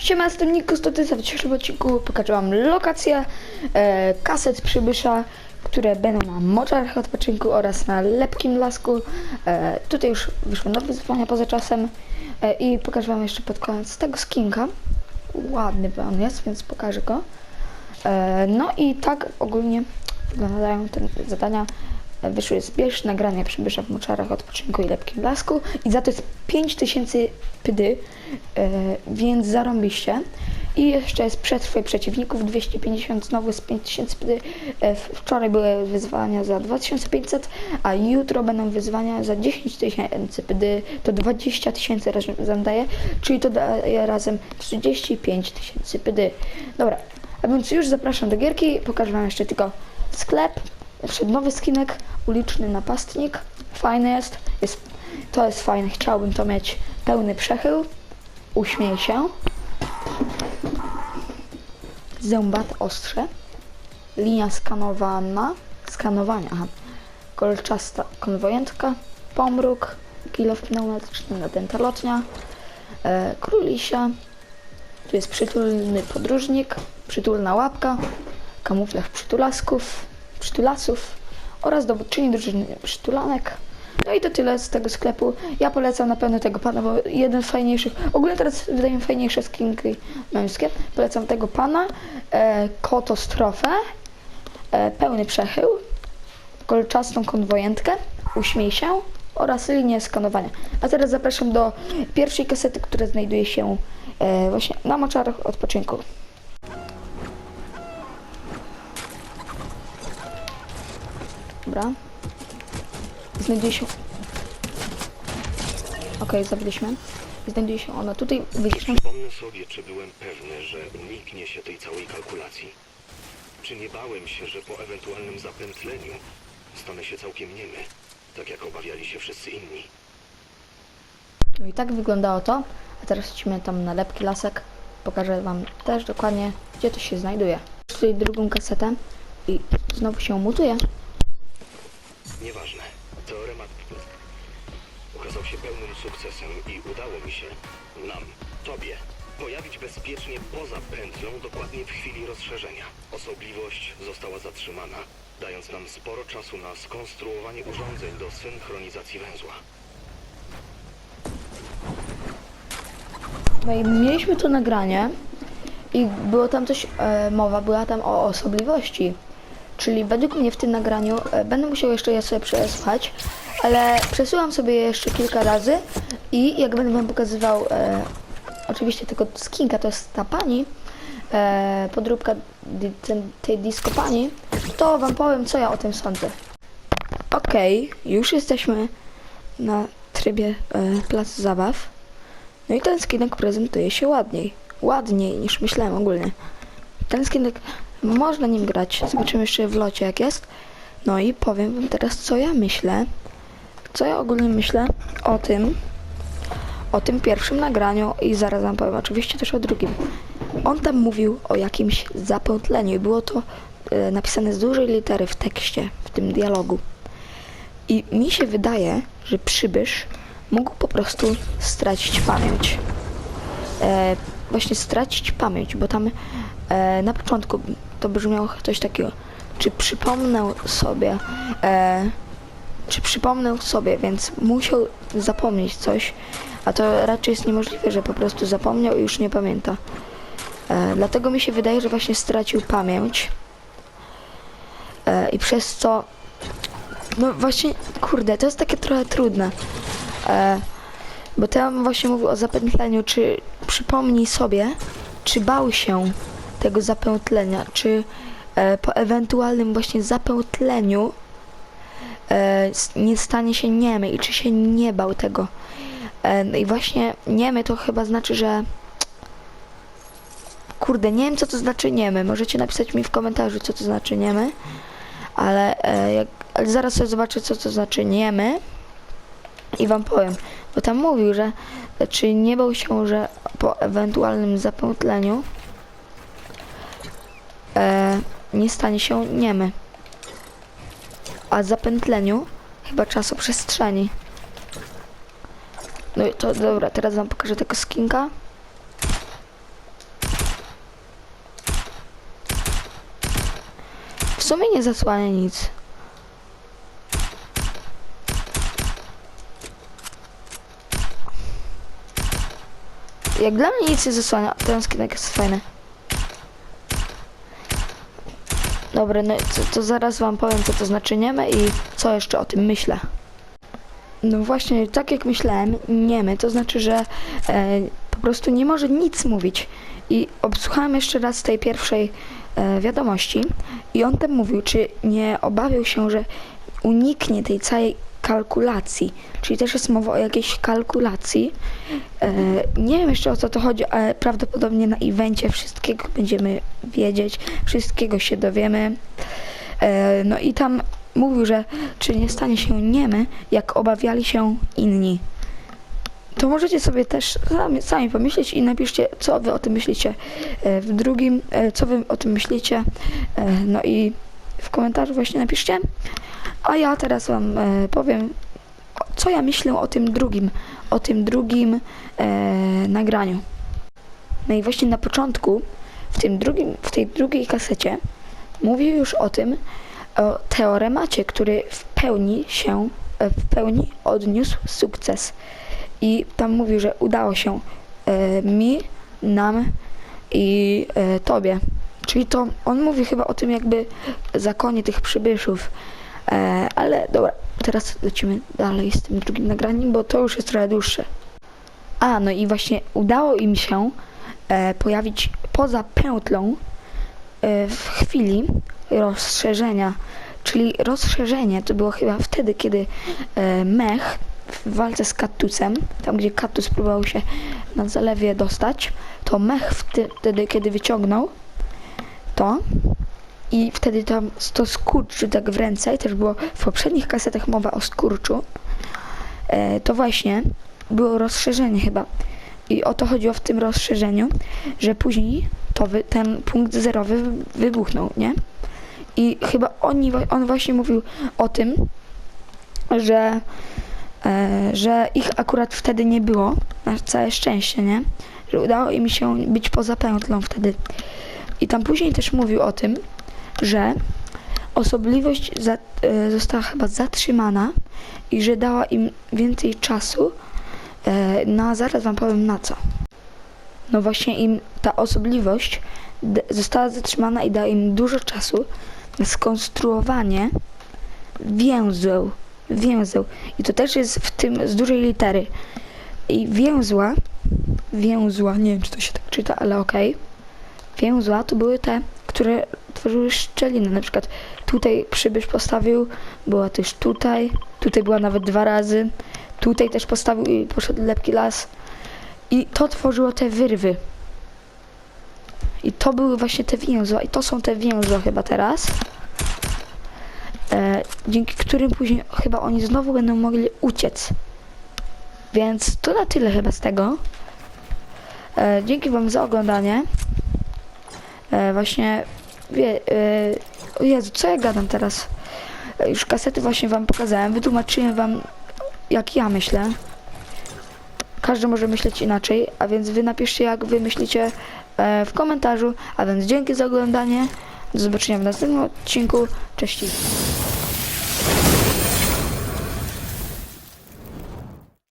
Siema, jestem to ty w dzisiejszym odcinku pokażę wam lokację e, kaset przybysza, które będą na moczarach odpoczynku oraz na lepkim lasku. E, tutaj już wyszły nowe wyzwania poza czasem e, i pokażę wam jeszcze pod koniec tego skinka. Ładny on jest, więc pokażę go. E, no i tak ogólnie wyglądają te zadania. Wyszły zbierz nagranie przybysza w moczarach odpoczynku i lepkim blasku i za to jest 5000 pdy, e, więc zarąbiście. I jeszcze jest przetrwaj przeciwników 250, znowu jest 5000 pdy. E, wczoraj były wyzwania za 2500, a jutro będą wyzwania za 10 tysięcy pdy, to 20 tysięcy razem daje, czyli to daje razem 35 tysięcy pdy. Dobra, a więc już zapraszam do gierki, pokażę wam jeszcze tylko sklep, Wszedł nowy skinek, uliczny napastnik. Fajny jest. jest. To jest fajne. Chciałbym to mieć pełny przechył. Uśmiej się. Zębat ostrze. Linia skanowana. Skanowania. Aha. Kolczasta konwojentka. Pomruk. Kilof pneumatyczny na dentalotnia. E, królisia. Tu jest przytulny podróżnik. Przytulna łapka. Kamuflaż przytulasków przytulasów oraz dowódczyni drużyny przytulanek. No i to tyle z tego sklepu. Ja polecam na pewno tego pana, bo jeden z fajniejszych, ogólnie teraz wydaje mi fajniejsze skinki męskie. Polecam tego pana, e, kotostrofę, e, pełny przechył, kolczastą konwojentkę, uśmiej się oraz linię skanowania. A teraz zapraszam do pierwszej kasety, która znajduje się e, właśnie na moczarach odpoczynku. Dobra. Znajduje się... Okej, zabiliśmy. Znajduje się ona tutaj. No, Przypomnę sobie, czy byłem pewny, że uniknie się tej całej kalkulacji. Czy nie bałem się, że po ewentualnym zapętleniu stanę się całkiem niemy, tak jak obawiali się wszyscy inni. no i tak wyglądało to. A teraz lecimy tam na lepki lasek. Pokażę wam też dokładnie, gdzie to się znajduje. Tutaj drugą kasetę i znowu się mutuje. Nieważne. Teoremat okazał się pełnym sukcesem i udało mi się, nam, tobie, pojawić bezpiecznie poza pętlą dokładnie w chwili rozszerzenia. Osobliwość została zatrzymana, dając nam sporo czasu na skonstruowanie urządzeń do synchronizacji węzła. No i mieliśmy to nagranie i było tam coś, e, mowa była tam o osobliwości. Czyli według mnie w tym nagraniu e, będę musiał jeszcze je sobie przesłuchać, ale przesyłam sobie je jeszcze kilka razy i jak będę wam pokazywał e, oczywiście tylko skinka, to jest ta pani, e, podróbka ten, tej disco pani, to wam powiem co ja o tym sądzę. Okej, już jesteśmy na trybie e, plac zabaw. No i ten skinek prezentuje się ładniej. Ładniej niż myślałem ogólnie. Ten skinek, można nim grać. Zobaczymy jeszcze w locie jak jest. No i powiem wam teraz co ja myślę. Co ja ogólnie myślę o tym. O tym pierwszym nagraniu i zaraz wam powiem oczywiście też o drugim. On tam mówił o jakimś zapętleniu i było to e, napisane z dużej litery w tekście, w tym dialogu. I mi się wydaje, że przybysz mógł po prostu stracić pamięć. E, właśnie stracić pamięć, bo tam e, na początku to brzmiało coś takiego, czy przypomnę sobie, e, czy przypomnę sobie, więc musiał zapomnieć coś, a to raczej jest niemożliwe, że po prostu zapomniał i już nie pamięta. E, dlatego mi się wydaje, że właśnie stracił pamięć e, i przez co no właśnie, kurde, to jest takie trochę trudne. E, bo tam właśnie mówił o zapętleniu, czy przypomnij sobie, czy bał się tego zapętlenia, czy e, po ewentualnym właśnie zapętleniu e, nie stanie się niemy i czy się nie bał tego. E, no I właśnie niemy to chyba znaczy, że kurde, nie wiem co to znaczy niemy. Możecie napisać mi w komentarzu, co to znaczy niemy. Ale, e, jak, ale zaraz sobie zobaczę, co to znaczy niemy i wam powiem. Bo tam mówił, że czy nie bał się, że po ewentualnym zapętleniu nie stanie się niemy. A zapętleniu chyba czasu przestrzeni. No i to dobra, teraz wam pokażę tego skinka. W sumie nie zasłania nic. Jak dla mnie nic nie zasłania, ten skinek jest fajny. Dobra, no to, to zaraz wam powiem, co to znaczy niemy i co jeszcze o tym myślę. No właśnie, tak jak myślałem, niemy, to znaczy, że e, po prostu nie może nic mówić. I obsłuchałem jeszcze raz tej pierwszej e, wiadomości i on tam mówił, czy nie obawiał się, że uniknie tej całej kalkulacji, czyli też jest mowa o jakiejś kalkulacji. E, nie wiem jeszcze o co to chodzi, ale prawdopodobnie na evencie wszystkiego będziemy wiedzieć, wszystkiego się dowiemy. E, no i tam mówił, że czy nie stanie się niemy, jak obawiali się inni. To możecie sobie też sami, sami pomyśleć i napiszcie, co wy o tym myślicie e, w drugim, co wy o tym myślicie. No i w komentarzu właśnie napiszcie. A ja teraz wam e, powiem, co ja myślę o tym drugim, o tym drugim e, nagraniu. No i właśnie na początku, w tym drugim, w tej drugiej kasecie, mówił już o tym, o teoremacie, który w pełni się, e, w pełni odniósł sukces. I tam mówił, że udało się e, mi, nam i e, tobie. Czyli to on mówi chyba o tym jakby zakonie tych przybyszów. E, ale dobra, teraz lecimy dalej z tym drugim nagraniem, bo to już jest trochę dłuższe. A, no i właśnie udało im się e, pojawić poza pętlą e, w chwili rozszerzenia. Czyli rozszerzenie to było chyba wtedy, kiedy mech w walce z Katusem, tam gdzie Katus próbował się na zalewie dostać, to mech wtedy, kiedy wyciągnął to i wtedy tam to skurczu tak w ręce też było w poprzednich kasetach mowa o skurczu, e, to właśnie było rozszerzenie chyba. I o to chodziło w tym rozszerzeniu, że później to wy, ten punkt zerowy wy- wybuchnął, nie? I chyba oni, on właśnie mówił o tym, że, e, że ich akurat wtedy nie było, na całe szczęście, nie? Że udało im się być poza pętlą wtedy. I tam później też mówił o tym, że osobliwość za, e, została chyba zatrzymana i że dała im więcej czasu e, na, zaraz wam powiem na co. No właśnie im ta osobliwość została zatrzymana i dała im dużo czasu na skonstruowanie więzeł, więzeł. I to też jest w tym z dużej litery. I więzła, więzła, nie wiem czy to się tak czyta, ale okej. Więzła to były te, które tworzyły szczeliny. Na przykład tutaj przybysz postawił, była też tutaj, tutaj była nawet dwa razy, tutaj też postawił i poszedł lepki las. I to tworzyło te wyrwy. I to były właśnie te więzła. I to są te więzła chyba teraz. E, dzięki którym później chyba oni znowu będą mogli uciec. Więc to na tyle chyba z tego. E, dzięki wam za oglądanie. E, właśnie wie, e, o Jezu, co ja gadam teraz? E, już kasety właśnie wam pokazałem, wytłumaczyłem wam jak ja myślę. Każdy może myśleć inaczej, a więc wy napiszcie jak wy myślicie e, w komentarzu. A więc dzięki za oglądanie. Do zobaczenia w następnym odcinku. Cześć.